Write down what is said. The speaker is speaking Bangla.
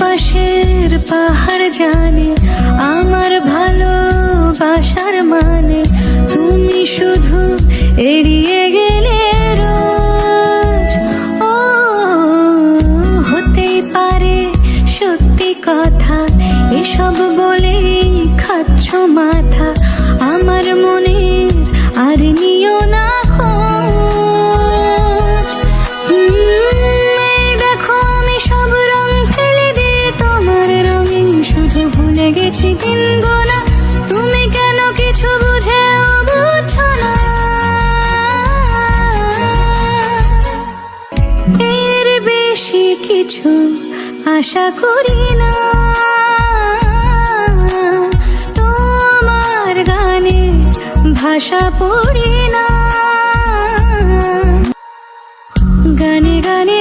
পাশের পাহাড় জানে, আমার ভালোবাসার মানে। তুমি শুধু এড়িয়ে গেলে রোজ। ও হতেই পারে সত্যি কথা, এসব আশা করি না। তোমার গানে ভাষা পড়ি না। গানে গানে